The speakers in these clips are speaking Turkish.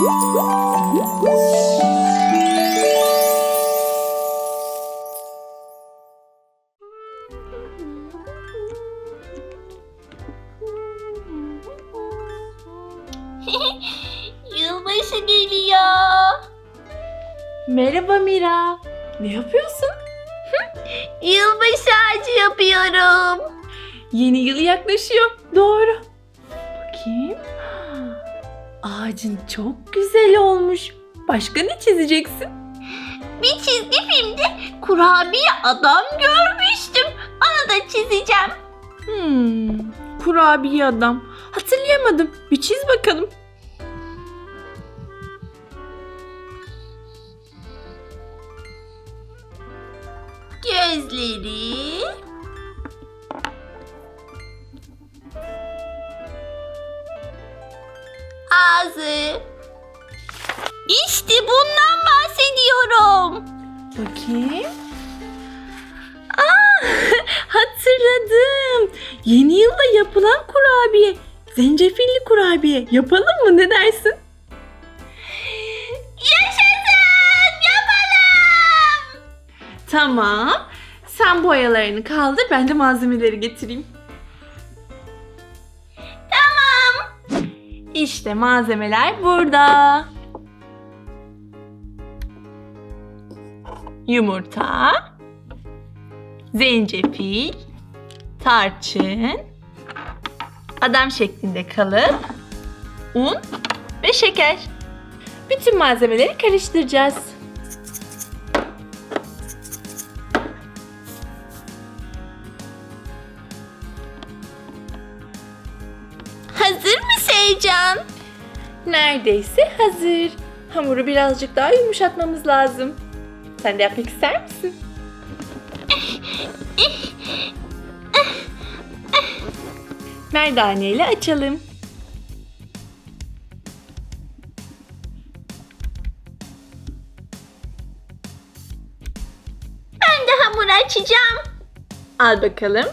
Yılbaşı geliyor. Merhaba Mira. Ne yapıyorsun? Yılbaşı ağacı yapıyorum. Yeni yıl yaklaşıyor. Doğru. Bakayım. Ağacın çok güzel olmuş. Başka ne çizeceksin? Bir çizgi filmde kurabiye adam görmüştüm. Onu da çizeceğim. Hmm, kurabiye adam. Hatırlayamadım. Bir çiz bakalım. Gözleri. Ağzı. İşte bundan bahsediyorum. Bakayım. Aa, hatırladım. Yeni yılda yapılan kurabiye. Zencefilli kurabiye. Yapalım mı? Ne dersin? Yaşasın! Yapalım! Tamam. Sen boyalarını kaldır. Ben de malzemeleri getireyim. İşte malzemeler burada. Yumurta, zencefil, tarçın, adam şeklinde kalıp, un ve şeker. Bütün malzemeleri karıştıracağız. Seycan? Neredeyse hazır. Hamuru birazcık daha yumuşatmamız lazım. Sen de yapmak ister misin? Merdane ile açalım. Ben de hamur açacağım. Al bakalım.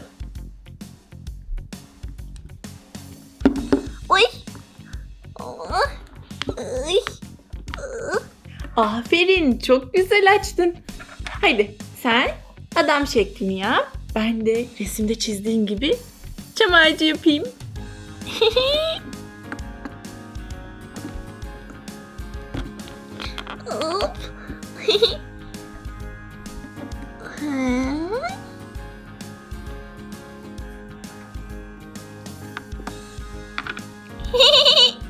Aferin, çok güzel açtın. Haydi sen adam şeklini yap. Ben de resimde çizdiğin gibi çam ağacı yapayım. Hop.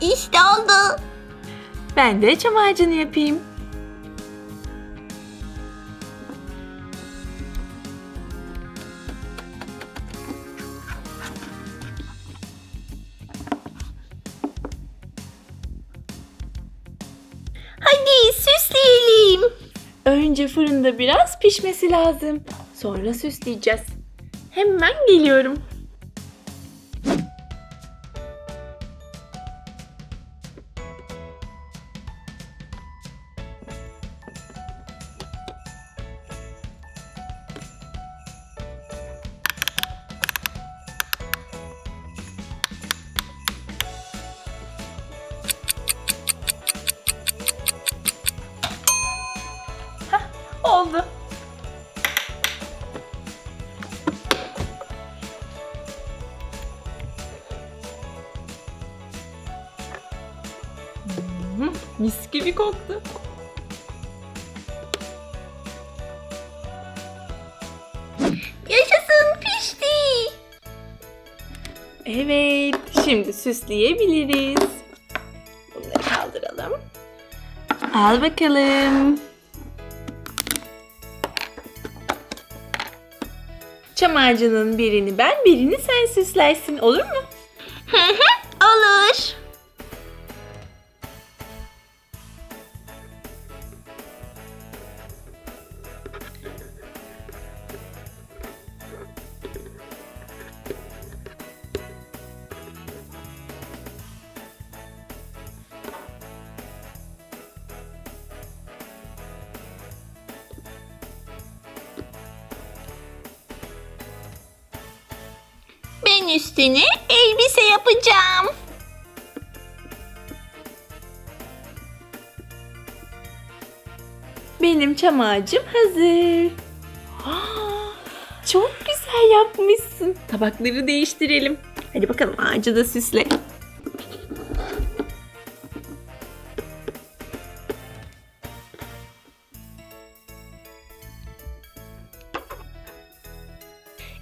İşte oldu. Ben de çam ağacını yapayım. Hadi süsleyelim. Önce fırında biraz pişmesi lazım. Sonra süsleyeceğiz. Hemen geliyorum. Oldu. Hmm, mis gibi koktu. Yaşasın pişti. Evet, şimdi süsleyebiliriz. Bunları kaldıralım. Al bakalım. Çam ağacının birini ben, birini sen süslersin. Olur mu? Hı hı, Olur. Ben üstüne elbise yapacağım. benim çam ağacım hazır. Çok güzel yapmışsın. Tabakları değiştirelim. Hadi bakalım ağacı da süsle.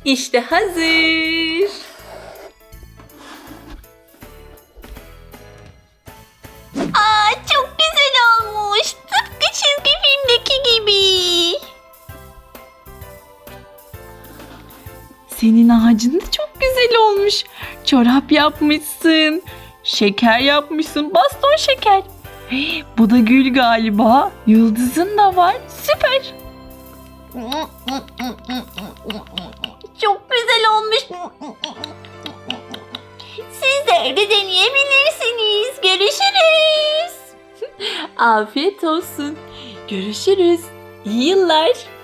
İşte hazır. Senin ağacın da çok güzel olmuş. Çorap yapmışsın. Şeker yapmışsın. Baston şeker. Hey, bu da gül galiba. Yıldızın da var. Süper. Çok güzel olmuş. Siz de evde deneyebilirsiniz. Görüşürüz. Afiyet olsun. Görüşürüz. İyi yıllar.